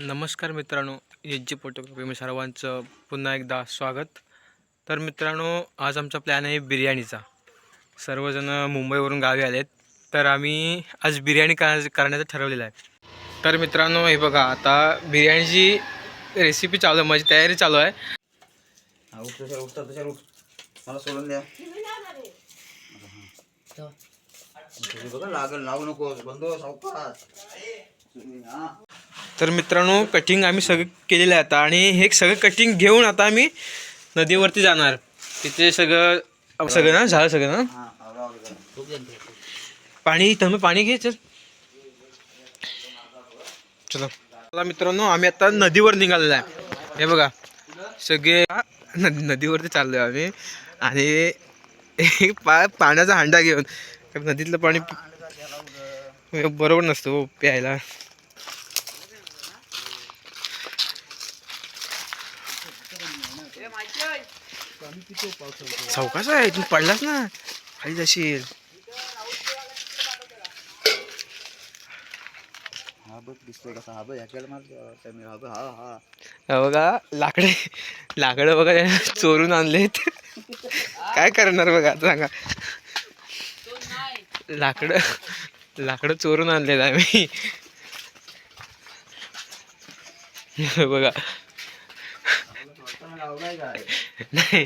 नमस्कार मित्रांनो H G photography सर्वांचं पुन्हा एकदा स्वागत. तर मित्रांनो आज आमचा प्लॅन आहे बिर्याणीचा. सर्वजण मुंबईवरून गावी आलेत तर आम्ही आज बिर्याणी करा करण्याचं ठरवलेलं आहे. तर मित्रांनो हे बघा आता बिर्याणीची रेसिपी चालू आहे माझी तयारी चालू आहे. हा, मला सोडून द्या. लागल लावू नको बंदो सावकाश. तर मित्रांनो कटिंग आम्ही सगळं केलेलं आहे आता आणि हे सगळं कटिंग घेऊन आता आम्ही नदीवरती जाणार. तिथे सगळं सगळं ना झालं सगळं ना? पाणी तुम्ही पाणी घे चल. चला. चला मित्रांनो आम्ही आता नदीवर निघालेलो आहे. हे बघा सगळे नदी नदीवरती चाललोय आम्ही. आणि पा पाण्याचा हांडा घेऊन नदीतलं पाणी बरोबर नसतं हो, प्यायला. चौकाच आहे तू पडलास ना. खाली जाशील. हा बघ हा हा हा हा. हा लाकडे लाकडं बघा चोरून आणलेत. काय करणार बघा आता सांगा. लाकडं लाकडं चोरून आणलेत आम्ही. बघा. नाही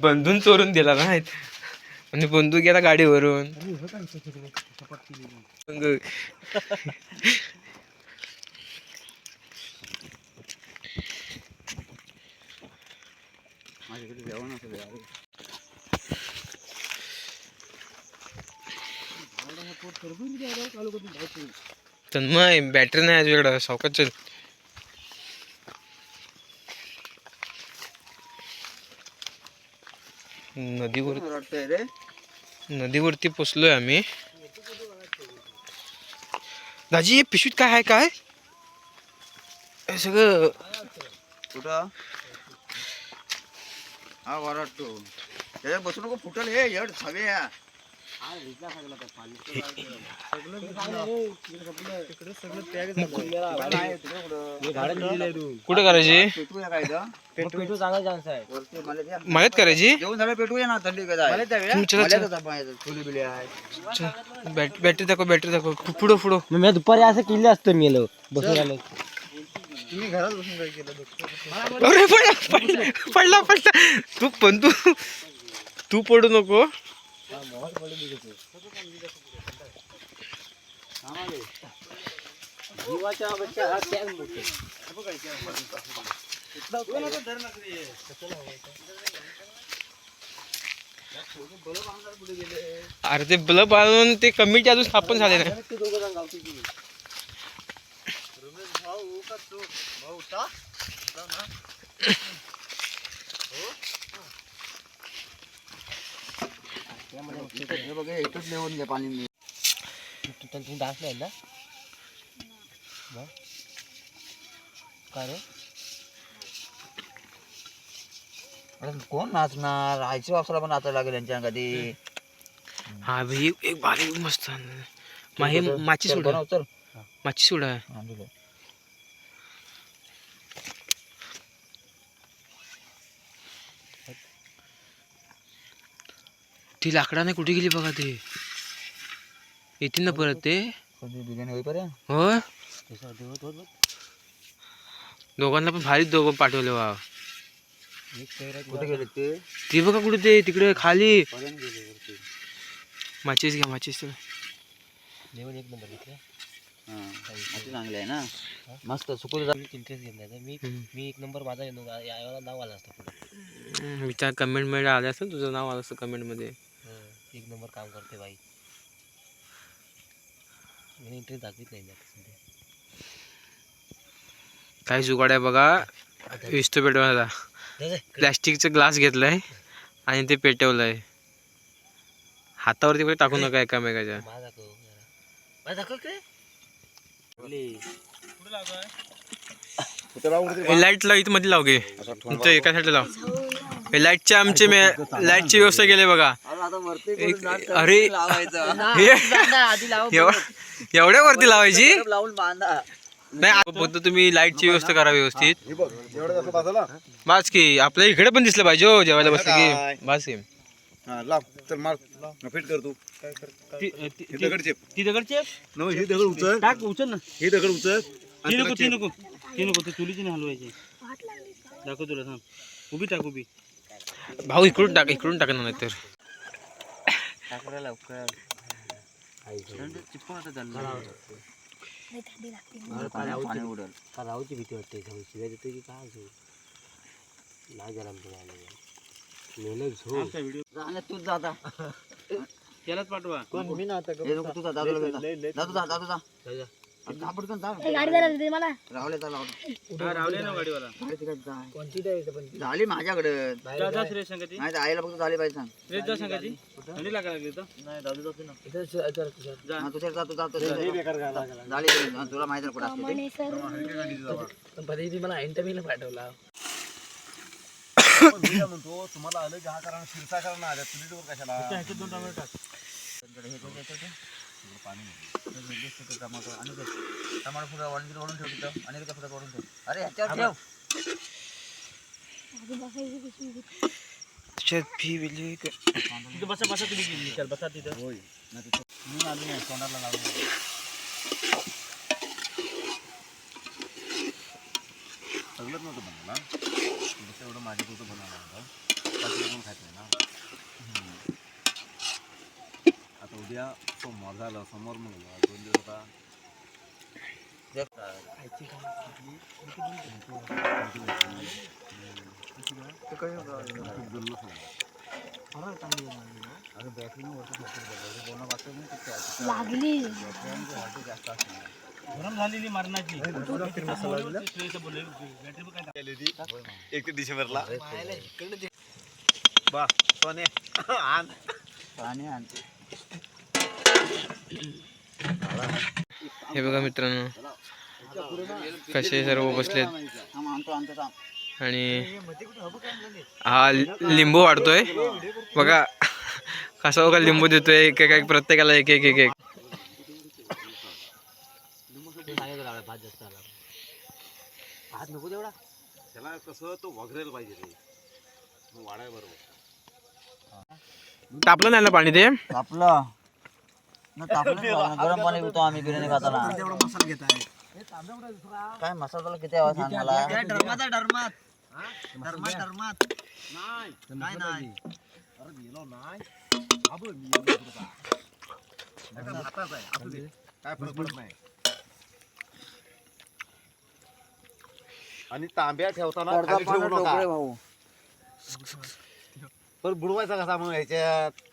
बंधून चोरून दिला नाहीत म्हणजे बंधू गेला गाडीवरून. मग बॅटरी नाही आज वेगळं चल. नदीवर रे. नदीवरती पोचलोय आम्ही. दाजी हे पिशवीत काय आहे काय? हे सगळं कुठं? हा वरडतो त्याच्यात बसू नको फुटल हे एवढ हवे कुठे करायची पेटूया काय इथं? पेटू चांगला चान्स आहे वरती मला द्या. मळ्यात करायची जेवण झालं पेटूया ना थंडी काय आहे. चल, चल, मला चल. येतात आपण याच्यात, फुली बिली आहे बॅट बॅटरी दाखव बॅटरी दाखव पु- पुढं पुढं मग मी दुपारी असं केलं असतं मी लो बसून राहिलो तुम्ही घरात बसून काय केलं अरे पडला पडला पडला पडला तू पण तू तू पडू नको जीवाच्या पेक्षा हा मोठे अरे ते बल्ब आणून ते कमिटी अजून स्थापन झाले नाही. लेवून घ्या पाणी तुम्ही डान्स नाही ना? रे? अरे कोण नाचणार? आईची वापसाला पण नाचायला लागेल यांच्या कधी हा भाई एक भारी मस्त मा- हे माची सोडा. चल माची सोडा. ती लाकडाने कुठे गेली बघा ते? येतील ना परत ते. कधी बिर्याणी होईपर्यंत? हो. दोघांना पण भारी दोघं पाठवले वा. कुठे गेले ते? ती बघा कुठे ते तिकडे खाली. माचीस घ्या माचीस जेवण एक नंबर घेतलं. हा. अति चांगले आहे ना? मस्त सुकून इंटरेस्ट घेत नाही तर मी. मी एक नंबर माझा नाव आलं असतं पुढे. हम्म, विचार कमेंटमध्ये आले असेल तुझं नाव आलं असतं कमेंटमध्ये. एक नंबर काम करते बाई. मी इंटरेस्ट दाखवित नाही आता सध्या. काय जुगाड आहे बघा. विस्तो पेटवायला. प्लॅस्टिकचा ग्लास घेतलाय आणि ते पेटवलंय. हातावरती पण टाकू नका एकामेकाच्या. माझा दाखव जरा. माझा दाखव काय लाइट लाइटमध्ये लाव गे. इथं एका साईडला लाव. लाईटचे आमचे लाईटची व्यवस्था केली बघा. अरे एवढ्या वरती लावायची? लावून बांधा. नाही फक्त तुम्ही लाईटची व्यवस्था करा व्यवस्थित. हे बास की आपल्या इकडे पण दिसलं पाहिजे हो जेवायला बसलं? की. बास की. हा लाव चल मार. फिट कर तू. ती- ती- दगड चेप ती दगडचे न हे दगड उचल. टाक उचल ना. हे दगड उचल. ती नको ती. नको. ती नको ते चुलीची नाही हलवायची. दाखव तुला थांब. उभी टाक उभी. भाऊ इकडून टाक इकडून टाका नाही तर पाणी उडल राहूची भीती वाटते शिवाय देतो की काय असो नाही जरा राहण्यात तूच जा आता त्यालाच पाठवा. हे तू जा दादूला. दादू जा दादू जा. जा गाडी जरा दे मला. राहुले ना गाडीवाला. झाली माझ्याकडे. नाही आईला फक्त झाली पाहिजे सांग. जा थंडी लागली हा, जातो जातो झाली. हा, तुला माहिती आहे कुठं असते ते. म्हणे सर. मी काय म्हणतो तुम्हाला आलं की हा करा शिरसा करा ना आल्या चुलीवर कशाला? टोमॅटो घे, घे, घे, टमाटर आणि घे. टमाटर फुलं वाढून वाढून ठेव तिथं. आणि त्या फुलं वाढून ठेव. अरे ह्याच्यावर ठेव तिथं बसा बसा तुम्ही गेली चल बसा तिथं. मी आलो नाही तोंडाला लावून सगळंच नव्हतं बनवलं एवढं माझ्या पुरतं बनवलं होतं. खात नाही ना हम्म. आता उद्या सोमवार झालं समोर मग दोन दिवस आता. लागली. गरम झालेली मरणाची. श्रेयचं बोलले बॅटरी बघ काय एक डिसेंबरला. बा सोने आण. पाणी आणते हे बघा मित्रांनो कसे सर्व बसलेत. आणि हा लिंबू वाढतोय. बघा कसा बघा लिंबू देतोय एक एक एक प्रत्येकाला एक एक एक एक भात नको तेवढा त्याला कसं तो वगरेल पाहिजे ते वाढाय बरोबर तापलं नाही ना पाणी ते? तापलं. गरम पाणी पितो आम्ही बिर्याणी खाताना. काय मसाला किती हवा सांग मला? डरमात आहे डरमात? डरमात डरमात? काय नाही. अरे गेलो नाही. आबो मी येलो तुला नाही हाताच आहे. असू दे. काय फरक पडत नाही. आणि तांब्या ठेवताना खाली ठेवू नका. भाऊ. पण बुडवायचा कसा मग ह्याच्यात?